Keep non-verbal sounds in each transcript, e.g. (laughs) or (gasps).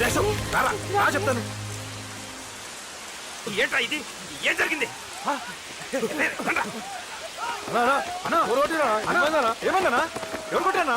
దేశం, రారా, రా చెప్తాను. ఏంట్రా ఇది? ఏం జరిగింది? ఆ? రేయ్, రండ్రా. ఏమన్నా ఎవరు కొట్టానా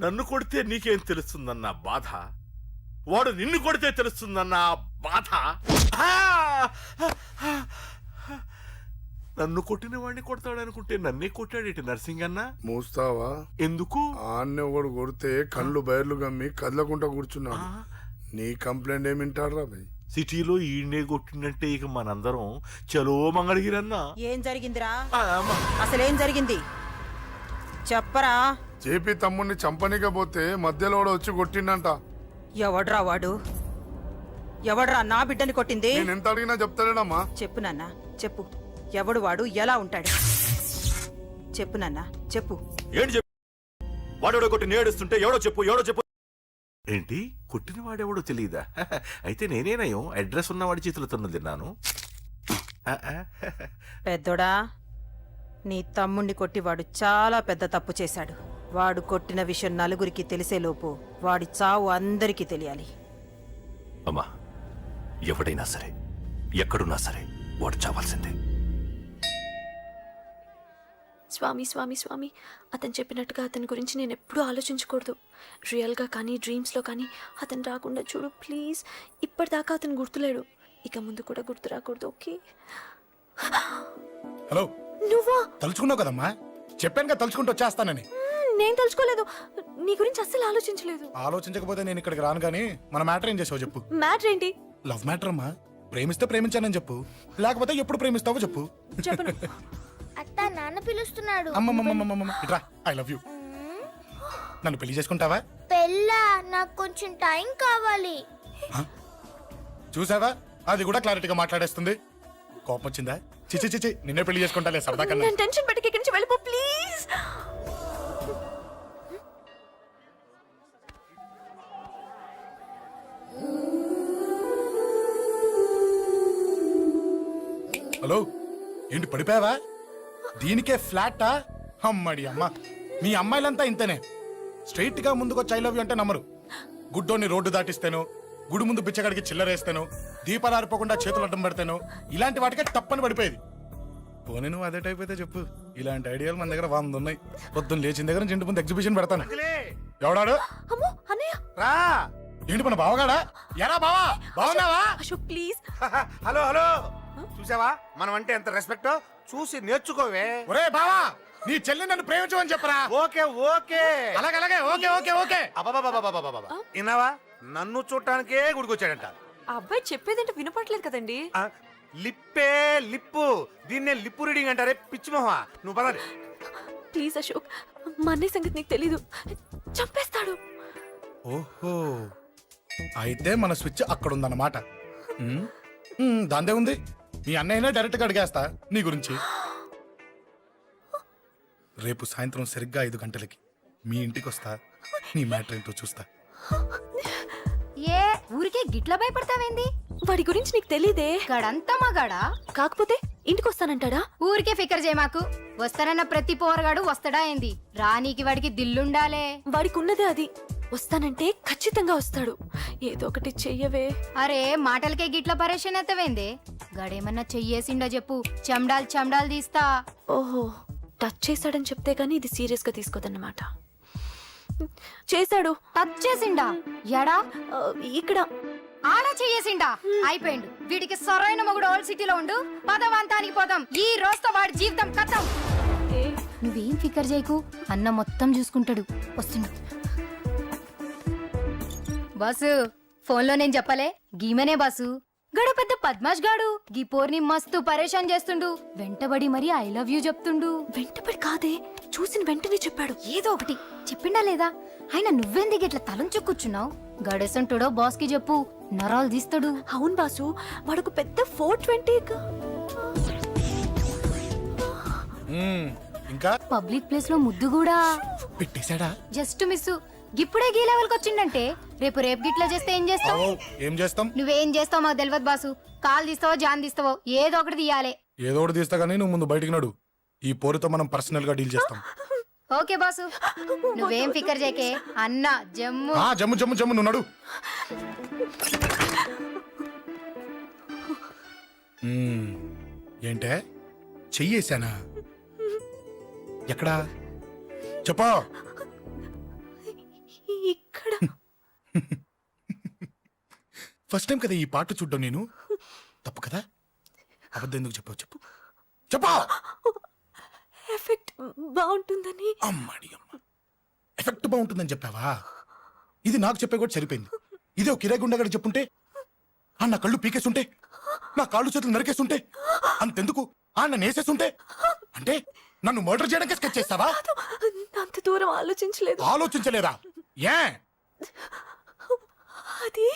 నన్ను కొడితే నీకేం తెలుస్తుందన్న బాధ? వాడు నిన్ను కొడితే తెలుస్తుందన్న బాధ! నన్ను కొట్టిన వాడిని కొడతాడనుకుంటే నన్నే కొట్టాడేటి నర్సింగ్ అన్న మూస్తావా? ఎందుకు? ఆన్నే ఒకడు కొడితే కళ్ళు బయర్లు గమ్మి కదలకుండా కూర్చున్నాడు. ఆ, నీ కంప్లైంట్ ఏమింటాడ్రా భయ్? సిటీలో ఈయనే కొట్టిందంటే ఇక మనందరం చలో మంగళగిరన్నా ఏం జరిగిందిరా. అసలేం జరిగింది? చెప్పరా? జేపీ తమ్ముడిని చంపనీకపోతే మధ్యలో వాడు వచ్చి కొట్టిండంట. ఎవడ్రా వాడు? ఎవడ్రా నా బిడ్డని కొట్టింది? నేను ఎంత అడిగినా చెప్తాడమ్మా చెప్పు నాన్న చెప్పు. ఎవడు వాడు ఎలా ఉంటాడు? చెప్పు నాన్న చెప్పు. ఏంటి చెప్పు. వాడెవడో కొట్టి నేడుస్తుంటే ఎవడో చెప్పు ఎవడో చెప్పు. ఏంటి? కొట్టిన వాడెవడో తెలియదా (laughs) అయితే నేనేనయం అడ్రస్ ఉన్నవాడి చేతులతో తిన్నాను. పెద్దోడా? నీ తమ్ముణ్ణి కొట్టి వాడు చాలా పెద్ద తప్పు చేశాడు. వాడు కొట్టిన విషయం నలుగురికి తెలిసేలోపు వాడి చావు అందరికీ తెలియాలి. అమ్మా ఎవడైనా సరే ఎక్కడున్నా సరే వాడు చావాల్సిందే. స్వామి స్వామి స్వామి అతను చెప్పినట్టుగా అతని గురించి నేను ఎప్పుడూ ఆలోచించకూడదు. రియల్గా కానీ డ్రీమ్స్లో కానీ అతను రాకుండా చూడు ప్లీజ్. ఇప్పటిదాకా అతను గుర్తులేడు. ఇక ముందు కూడా గుర్తు రాకూడదు ఓకే? హలో. నువ్వా? తలుచుకున్నావు కదమ్మా? చెప్పాను కదా తలుచుకుంటూ వచ్చేస్తానని. నేను తలుచుకోలేదు. నీ గురించి అస్సలు ఆలోచించలేదు. ఆలోచించకపోతే నేను ఇక్కడికి రాను కానీ మన మ్యాటర్ ఏం చేసావు చెప్పు. మ్యాటర్ ఏంటి? లవ్ మ్యాటర్ అమ్మా. ప్రేమిస్తే ప్రేమించానని చెప్పు. లేకపోతే ఎప్పుడు ప్రేమిస్తావో చెప్పు. చెప్పను. (laughs) అత్త నాన్న పిలుస్తున్నాడు. అమ్మమ్మమ్మమ్మమ్మ ఇట్రా ఐ లవ్ యూ నన్ను పెళ్ళి చేసుకుంటావా? పెళ్ళా? నాకు కొంచెం టైం కావాలి. చూసావా? అది కూడా క్లారిటీగా మాట్లాడేస్తుంది. కోపం వచ్చిందా చిచి చిచి నిన్నే పెళ్ళి చేసుకుంటాలే సరదా కన్నా. నేను టెన్షన్ పెట్టి ఇక్కడి నుంచి వెళ్ళిపో ప్లీజ్. హలో ఏంటి పడిపోయావా? దీనికే ఫ్లాటా? అమ్మడి అమ్మ మీ అమ్మాయిలంతా ఇంతనే. స్ట్రైట్గా ముందుకొచ్చి ఐ లవ్ యూ అంటే నమ్మరు. గుడ్డోని రోడ్డు దాటిస్తాను గుడి ముందు బిచ్చగాడికి చిల్లరేస్తాను దీపాలు ఆరిపోకుండా చేతులు అడ్డం పెడతాను ఇలాంటి వాటికే తప్పని పడిపోయేది. పోనీ నువ్వు అదే టైప్ అయితే చెప్పు. ఇలాంటి ఐడియాలు మన దగ్గర వంద ఉన్నాయి. పొద్దున్న లేచిన దగ్గర నుంచి ఇంటి ముందు ఎగ్జిబిషన్ పెడతాను. ఎవడాడు? రా. ఏంటి మన బావగాడా? ఎరా బావా? బావున్నావా అశోక్ ప్లీజ్ (laughs) హలో హలో. చూసావా? మనం అంటే ఎంత రెస్పెక్ట్ చూసి నేర్చుకోవే. ఒరే బావా నీ చెల్లి నన్ను ప్రేమించమని చెప్పరా? Okay okay. అలాగే అలాగే ఓకే ఓకే ఓకే. అబాబాబాబాబాబాబా. విన్నావా? నన్ను చూడటానికే గుడికొచ్చాడంట. ఆ అబ్బాయి చెప్పేదంటే వినపడలేదు కదండి. ఆ, లిప్పే లిప్పు. దీన్నే లిప్పు రీడింగ్ అంటారే పిచ్చి మొహ నువ్వు పదండి. ప్లీజ్ అశోక్ మా అన్నయ్య సంగతి నీకు తెలీదు. చంపేస్తాడు. ఓహో. అయితే మన స్విచ్ అక్కడ ఉందన్నమాట ఉమ్, ఉమ్, దాందే ఉంది. మీ అన్నయ్యనే డైరెక్ట్గా అడిగేస్తా నీ గురించి. రేపు సాయంత్రం సరిగ్గా ఐదు గంటలకి మీ ఇంటికి వస్తా నీ మ్యాటర్ ఏంటో చూస్తా. ఏ ఊరికే గిట్ల భయపడతావేంది? వాడి గురించి నీకు తెలీదే. గడంతా మగాడా? కాకపోతే ఇంటికి వస్తానంటాడా ఊరికే ఫికర్ చేయమాకు వస్తానన్న ప్రతి పోరగాడు వస్తాడా ఏంది? రానీకి వాడికి దిల్లుండాలే. వాడికి ఉన్నదే అది. వస్తానంటే ఖచ్చితంగా వస్తాడు. ఏదో ఒకటి చెయ్యవే. అరే మాటలకే గిట్ల పరేషన్ ఎత్తవేంది గడేమన్నా చెయ్యేసిండో చెప్పు. చెమ్డాల్ చెమ్డాల్ తీస్తా. ఓహో టచ్ చేశాడని చెప్తే గానీ ఇది సీరియస్గా తీసుకోదన్నమాట. చేశాడు. టచ్ చేసిండా? ఎడా? ఆ, ఇక్కడ. ఆడ చెయ్యేసిండా అయిపోయిండు. వీడికి సరైన మొగుడు ఓల్డ్ సిటీలో ఉండు. పదవంతానికి పోదాం. ఈ రోజుతో వాడి జీవితం కథం. నువ్వేం ఫికర్ చేయకు? అన్న మొత్తం చూసుకుంటాడు. వస్తుండు. బాసు ఫోన్లో నేను చెప్పలే. గీమనే బాసు. గడు పెద్ద పద్మాష్ గాడు. గీ పోర్ని మస్తు పరేషాన్ చేస్తుండు. వెంటబడి మరి ఐ లవ్ యూ చెప్తుండు. వెంటపడి కాదే. చూసిన వెంటనే చెప్పాడు. ఏదో ఒకటి. చెప్పిండా లేదా? ఆయన నువ్వెందుకు ఇట్లా తలంచు కూర్చున్నావు? గడేసంటుడో బాస్కి చెప్పు. నరాలు తీస్తాడు. అవును బాసు వాడుకు పెద్ద ఫోర్ ట్వంటీ ఇంకా? పబ్లిక్ ప్లేస్లో ముద్దు కూడా. పెట్టేశాడా? జస్ట్ మిస్ ఇప్పుడే గీ లెవెల్కి వచ్చిండంటే రేపు రేపు గిట్లా చేస్తే ఏం చేస్తావు ఏం చేస్తాం? నువ్వేం చేస్తావు మాకు తెలియదు బాసు. కాల్ తీస్తావో జాన్ తీస్తావో ఏదో ఒకటి తీయాలి. ఏదో ఒకటి తీస్తా కానీ నువ్వు ముందు బయటికి నడు. ఈ పోరుతో మనం పర్సనల్గా డీల్ చేస్తాం. Okay boss. (gasps) నువ్వేం ఫికర్ చేకే అన్న జమ్ము. ఆ జమ్ము జమ్ము జమ్ము నువ్వు నడు. మ్మ్, ఏంటే? చెయ్యేశానా? ఎక్కడా? చెప్పా. ఇక్కడ. ఫస్ట్ టైం కదా ఈ పాట చూడ్డం నేను. తప్పు కదా? అబద్ధం ఎందుకు చెప్పావు? చెప్పు. చెప్పా. ఎఫెక్ట్ బాగుంటుందని. అమ్మాడి అమ్మ. ఎఫెక్ట్ బాగుంటుందని చెప్పావా? ఇది నాకు చెప్పే కూడా సరిపోయింది. ఇదే కిరాయి గుండెగాడు చెప్పుంటే ఆ నా కళ్ళు పీకేసుంటే నా కాళ్ళు చేతులు నరికేస్తుంటే అంతెందుకు? ఆ నన్ను వేసేస్తుంటే అంటే నన్ను మర్డర్ చేయడానికి స్కెచ్ చేస్తావా? అంత దూరం ఆలోచించలేదు. ఆలోచించలేరా ఏ? అది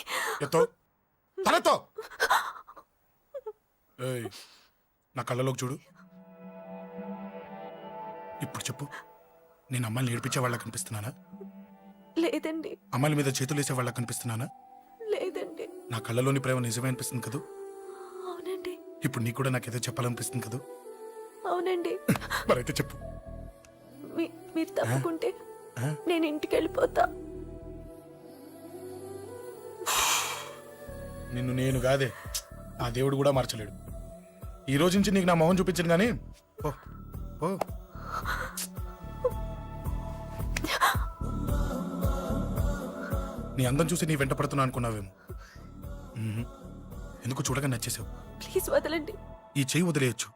ఎత్తో. తలెత్తో. ఏయ్, నా కళ్ళలోకి చూడు. ఇప్పుడు చెప్పు. నేను అమ్మాయిని ఏడిపించే వాళ్ళ కనిపిస్తున్నానా? లేదండి. అమ్మాయిల మీద చేతులు వేసే వాళ్ళ కనిపిస్తున్నానా? లేదండి. నా కళ్ళలోని ప్రేమ నిజమే అనిపిస్తుంది కదూ? అవునండి. ఇప్పుడు నీకు కూడా నాకేదో చెప్పాలనిపిస్తుంది కదూ? అవునండి. మరైతే చెప్పు. మీ- మీరు తప్పుకుంటే ఆ? నేను ఇంటికి వెళ్ళిపోతా నిన్ను నేను కాదే. ఆ దేవుడు కూడా మార్చలేడు. ఈ రోజు నుంచి నీకు నా మొహం చూపించను కానీ పో పో. నీ అందం చూసి నీ వెంట పడుతున్నా అనుకున్నావేమో. మ్మ్. ఎందుకు చూడగా నచ్చేసావు? ప్లీజ్ వదలండి. ఈ చేయి వదిలేయచ్చు.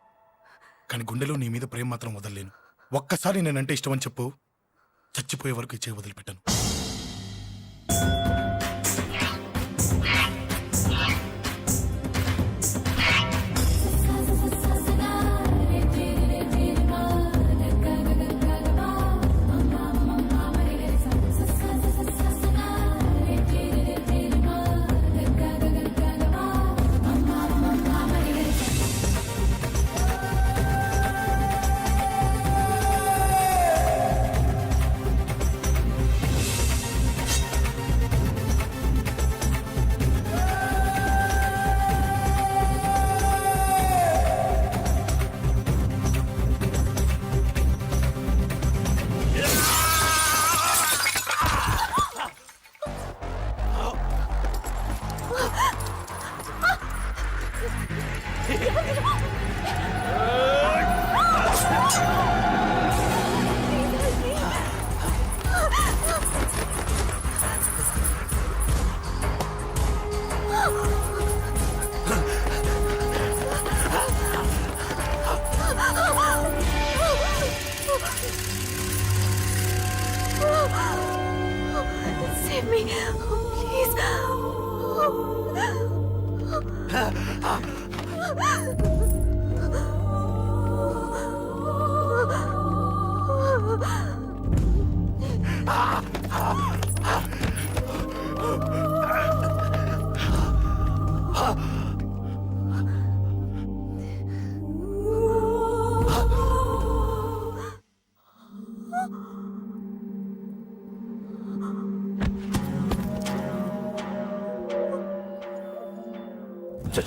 కానీ గుండెలో నీ మీద ప్రేమ మాత్రం వదలలేను. ఒక్కసారి నేనంటే ఇష్టం అని చెప్పు. చచ్చిపోయే వరకు ఈ చేయి వదిలిపెట్టాను.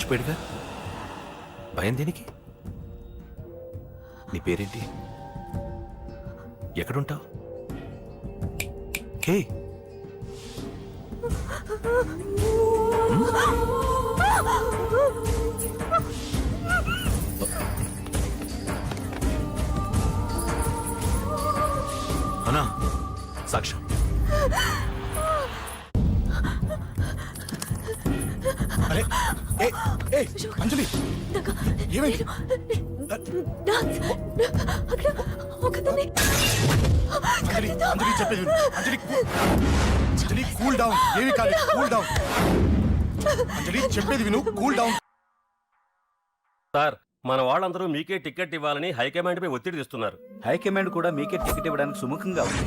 మర్చిపోయాడుగా? భయం దేనికి? నీ పేరేంటి? ఎక్కడుంటావు? కే? అంజలి. ఏమైంది? అంజలి అంజలి చెప్పేది. అంజలి అంజలి కూల్ డౌన్ ఏమి కాదు కూల్ డౌన్ అంజలి చెప్పేది విను కూల్ డౌన్ సార్ మన వాళ్ళందరూ మీకే టికెట్ ఇవ్వాలని హైకమాండ్ పై ఒత్తిడి తెస్తున్నారు. హైకమాండ్ కూడా మీకే టికెట్ ఇవ్వడానికి సుముఖంగా ఉంది.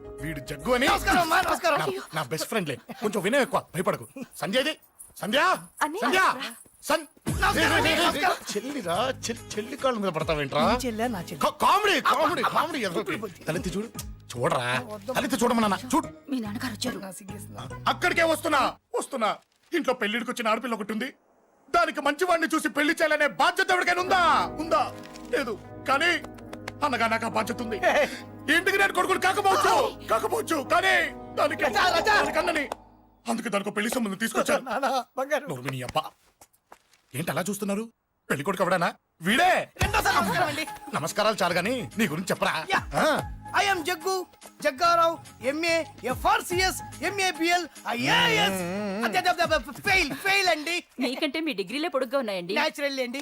వీడు జగ్గు అని. నమస్కారం అమ్మా నమస్కారం. నా- నా బెస్ట్ ఫ్రెండ్లే కొంచెం వినయం ఎక్కువ భయపడకు. సంధ్యది సంధ్య? అన్నయ్య. సంధ్య? సన్ చెల్లిరా చెల్- చెల్లి కాళ్ళ మీద పడతావేంట్రా కా- కామెడీ కామెడీ కామెడీ. తలెత్తి చూడు. చూడరా? తలెత్తి చూడమన్నా చూడు. మీ నాన్నగారు వచ్చారు. అక్కడికే వస్తున్నా. వస్తున్నా. ఇంట్లో పెళ్ళిడికి వచ్చిన ఆడపిల్ల ఒకటి ఉంది. దానికి మంచి వాడిని చూసి పెళ్ళి చేయాలనే బాధ్యత ఎవరికైనా ఉందా? ఉందా? లేదు. కానీ అన్నగా నాకు ఆ బాధ్యత ఉంది. ఇంటికి నేను కొడుకుని కాకపోవచ్చు? కాకపోవచ్చు కానీ దానికి అన్నని. అందుకే దానికి పెళ్ళి సంబంధం తీసుకొచ్చాను. (laughs) నోర్మిని అబ్బా. ఏంటి అలా చూస్తున్నారు? పెళ్ళి కొడుకు ఎవడానా? వీడే? నమస్కారాలు చాలు గాని నీ గురించి చెప్పరా? ఆ, I'm Jaggu Jagga Rao MA FRCS MABL IAS fail fail అండి. మీకంటే మీ డిగ్రీలే పొడుగ్గా ఉన్నాయండి. న్యాచురల్ అండి.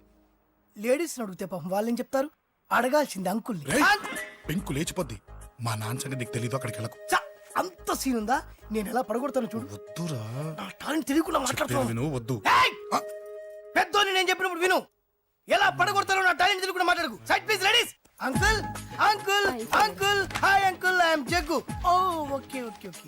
లేడీస్ అడిగితే పాపం వాళ్ళేం చెప్తారు? అడగాల్సింది అంకుల్ రేయ్, పెంకు లేచిపోద్ది. మా నాన్న సంగతి నీకు తెలీదు అక్కడికి వెళ్ళకు. అంత సీన్ ఉందా? నేను ఎలా పడగొడతాను చూడు. వద్దురా. నా టాలెంట్ తెలియకుండా మాట్లాడుతున్నాను విను వద్దు. ఏయ్! పెద్దోని నేను చెప్పినప్పుడు విను. ఎలా పడగొడతారో నా టాలెంట్ తెలియకుండా మాట్లాడకు. Side please ladies uncle uncle uncle hi uncle I'm Jaggu oh okay okay okay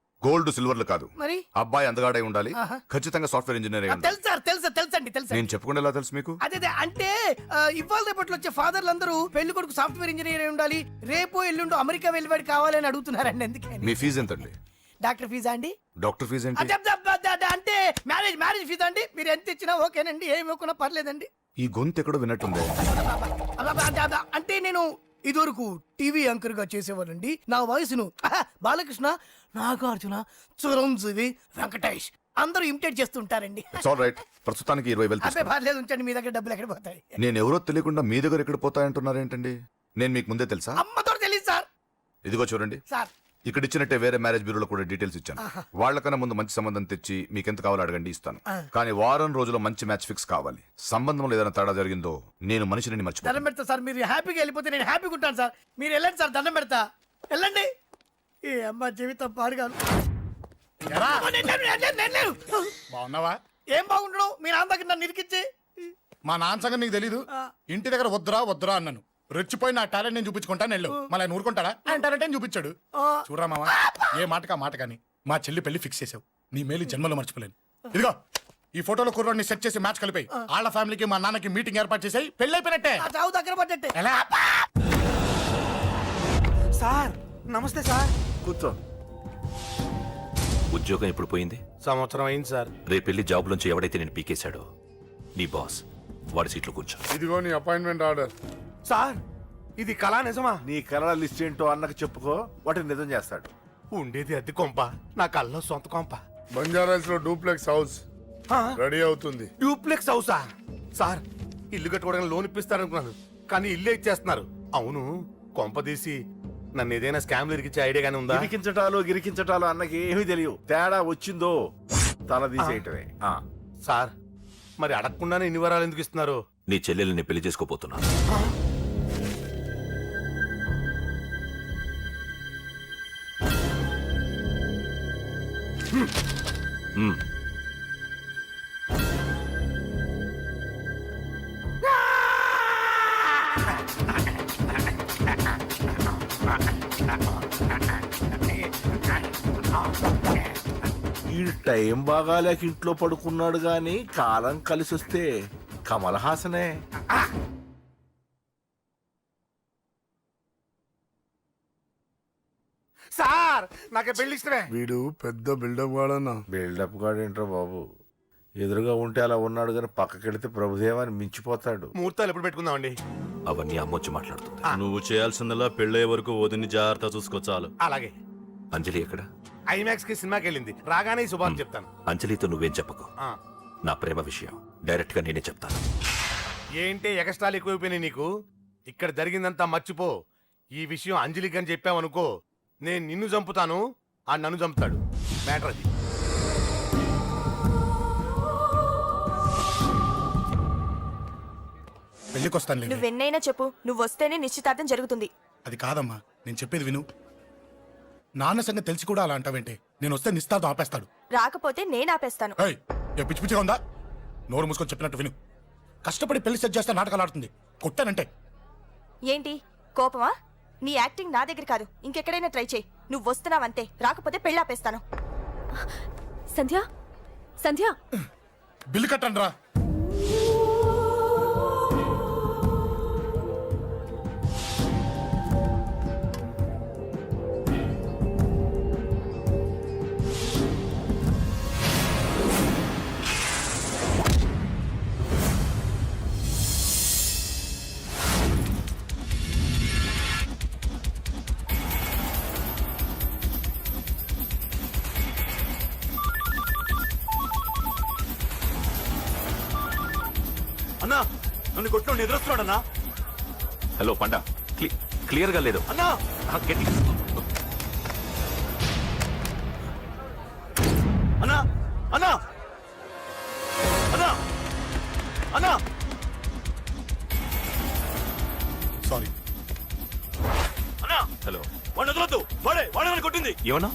gold సిల్వర్లు కాదు. మరి? అబ్బాయి అందగాడై ఉండాలి. ఖచ్చితంగా సాఫ్ట్వేర్ ఇంజనీర్ తెలుసు సార్ తెలుసా తెలుసండి తెలుసా నేను చెప్పకుండా ఎలా తెలుసు మీకు? అదే అంటే ఇవాళ రేపట్లో వచ్చే ఫాదర్లు అందరూ పెళ్ళి కొడుకు సాఫ్ట్వేర్ ఇంజనీర్ అయి ఉండాలి. రేపు ఎల్లుండు అమెరికా వెళ్ళివాడు కావాలని అడుగుతున్నారండి ఎందుకని మీ ఫీజు ఎంతండి? డాక్టర్ ఫీజా అండి? డాక్టర్ ఫీజు అంటే మ్యారేజ్ మ్యారేజ్ ఫీజా అండి? మీరు ఎంత ఇచ్చినా ఓకేనండి ఏమి ఇవ్వకున్నా పర్లేదండి. ఈ గొంతు ఎక్కడో విన్నట్టుంది అంటే నేను ఇదివరకు టీవీ యాంకర్గా చేసేవాడండి నా వయసును బాలకృష్ణ నాగార్జున చిరంజీవి వెంకటేష్ అందరూ ఇమిటేట్ చేస్తుంటారండి. రైట్ ప్రస్తుతానికి ఇరవై వేలు తీసుకోండి. పర్లేదు ఉంచండి మీ దగ్గర డబ్బులు ఎక్కడ పోతాయి? నేను ఎవరో తెలియకుండా మీ దగ్గర ఎక్కడ పోతాయంటున్నారేంటండి? నేను మీకు ముందే తెలుసా? అమ్మతో తెలియదు సార్. ఇదిగో చూడండి. సార్. ఇక్కడ ఇచ్చినట్టే వేరే మ్యారేజ్ బ్యూరోలో కూడా డీటెయిల్స్ ఇచ్చాను. వాళ్ళకన్నా ముందు మంచి సంబంధం తెచ్చి మీకు ఎంత కావాలో అడగండి ఇస్తాను. కానీ వారం రోజుల్లో మంచి మ్యాచ్ ఫిక్స్ కావాలి. సంబంధంలో ఏదైనా తేడా జరిగిందో నేను మనిషిని మర్చిపోతాను దండం పెడతా సార్ మీరు హ్యాపీగా వెళ్ళిపోతే నేను హ్యాపీగా ఉంటాను సార్. మీరు వెళ్ళండి సార్ దండం పెడతా. వెళ్ళండి. ఏ అమ్మ జీవితం పాడుగాను. ఎరా. నేను లేను, నేను లేను, నేను లేను. బాగున్నావా? ఏం బాగుండడం? మీ నాన్న దగ్గర నన్ను ఇరికిచ్చి. మా నాన్న సంగతి నీకు తెలీదు. ఇంటి దగ్గర వద్దురా వద్దురా అన్నాను. రెచ్చిపోయి నా టాలెంట్ నేను చూపించుకుంటాను వెళ్ళు. మళ్ళీ ఆయన ఊరుకుంటాడా? ఆయన టాలెంట్ అని చూపించాడు? చూడరా మావా? ఏ మాటకా మాట కానీ మా చెల్లి పెళ్ళి ఫిక్స్ చేసావు. నీ మేలు ఈ జన్మలో మర్చిపోలేను. ఇదిగో ఈ ఫోటోలో కుర్రోడిని సెట్ చేసి మ్యాచ్ కలిపాయి. వాళ్ళ ఫ్యామిలీకి మా నాన్నకి మీటింగ్ ఏర్పాటు చేసాయి. పెళ్ళి అయిపోయినట్టే. చావు దగ్గర పడ్డట్టే. ఎలా? సార్ నమస్తే సార్. కూర్చో. ఉద్యోగం ఎప్పుడు పోయింది? సంవత్సరం అయింది సార్. రేపెళ్ళి జాబ్ నుంచి ఎవడైతే నేను పీకేశాడో నీ బాస్ వాడి సీట్లో కూర్చో. ఇదిగో నీ అపాయింట్మెంట్ ఆర్డర్ సార్ ఇది కళా నిజమా? నీ కళ లిస్ట్ ఏంటో అన్నకు చెప్పుకో వాటిని నిజం చేస్తాడు. ఉండేది అద్దె కొంప నా కళ్ళలో సొంత కొంప. బంజారాస్లో డూప్లెక్స్ హౌస్ రెడీ అవుతుంది. డూప్లెక్స్ హౌసా? సార్ ఇల్లు కట్టుకోవడానికి లోన్ ఇప్పిస్తారనుకున్నాను కానీ ఇల్లే ఇచ్చేస్తున్నారు. అవును కొంప తీసి నన్ను ఏదైనా స్కామ్ ఇరికిచ్చే ఐడియా గానీ ఉందా? గిరికించటాలు గిరికించటాలు అన్నకి ఏమీ తెలియవు. తేడా వచ్చిందో తల తీసేయటమే. ఆ. సార్ మరి అడగకుండానే ఇన్ని వరాలు ఎందుకు ఇస్తున్నారు? నీ చెల్లెల్ని పెళ్ళి చేసుకోపోతున్నా హ్మ్. ఈ టైం బాగాలేక ఇంట్లో పడుకున్నాడు గాని కాలం కలిసి వస్తే కమల్ హాసనే సార్ నాకే పెళ్ళి ఇష్టమే. వీడు పెద్ద బిల్డప్ వాడన్నా బిల్డప్ గాడేంట్రా బాబు? ఎదురుగా ఉంటే అలా ఉన్నాడు కానీ పక్కకెడితే ప్రభుదేవాన్ని మించిపోతాడు. ముహూర్తాలు ఎప్పుడు పెట్టుకుందామండి? అవన్నీ అమ్మొచ్చి మాట్లాడుతుంది. నువ్వు చేయాల్సిందల్లా పెళ్ళే వరకు వదిని జాగ్రత్త చూసుకో చాలు. అలాగే. అంజలి ఎక్కడ? ఐమాక్స్కి సినిమాకి వెళ్ళింది రాగానే ఈ శుభాన్ని చెప్తాను. అంజలితో నువ్వేం చెప్పకు. ఆ. నా ప్రేమ విషయం. డైరెక్ట్గా నేనే చెప్తాను. ఏంటి ఎక్స్ట్రాలు ఎక్కువైపోయినాయి నీకు? ఇక్కడ జరిగిందంతా మర్చిపో. ఈ విషయం అంజలికి అని చెప్పామనుకో నేను నిన్ను చంపుతాను ఆ నన్ను చంపుతాడు. మ్యాటర్ అది. పెళ్ళికొస్తాను నువ్వెన్నైనా చెప్పు నువ్వు వస్తేనే నిశ్చితార్థం జరుగుతుంది. అది కాదమ్మా నేను చెప్పేది విను. నాన్న సంగతి తెలిసి కూడా అలా అంటావేంటే నేను వస్తే నిస్తాతో ఆపేస్తాడు. రాకపోతే నేను ఆపేస్తాను. ఏయ్ ఏ పిచ్చి పిచ్చిగా ఉందా? నోరు మూసుకొని చెప్పినట్టు విను. కష్టపడి పెళ్ళి సెట్ చేస్తే నాటకాలు ఆడుతుంది. కొట్టానంటే. ఏంటి? కోపమా? నీ యాక్టింగ్ నా దగ్గర కాదు. ఇంకెక్కడైనా ట్రై చేయి. నువ్వు వస్తున్నావంతే రాకపోతే పెళ్ళాపేస్తాను సంధ్య? సంధ్య? బిల్లు కట్టండి రా. నన్ను కొట్టిన నిద్రస్తున్నాడన్నా? హలో పండ. క్లియర్గా లేదు. అన్నా! గట్టి. అన్నా! అన్నా! అన్నా! అన్నా! సారీ. అన్నా! హలో. వాడిని వదలొద్దు. వాడే వాడే కొట్టింది. ఏమన్నా?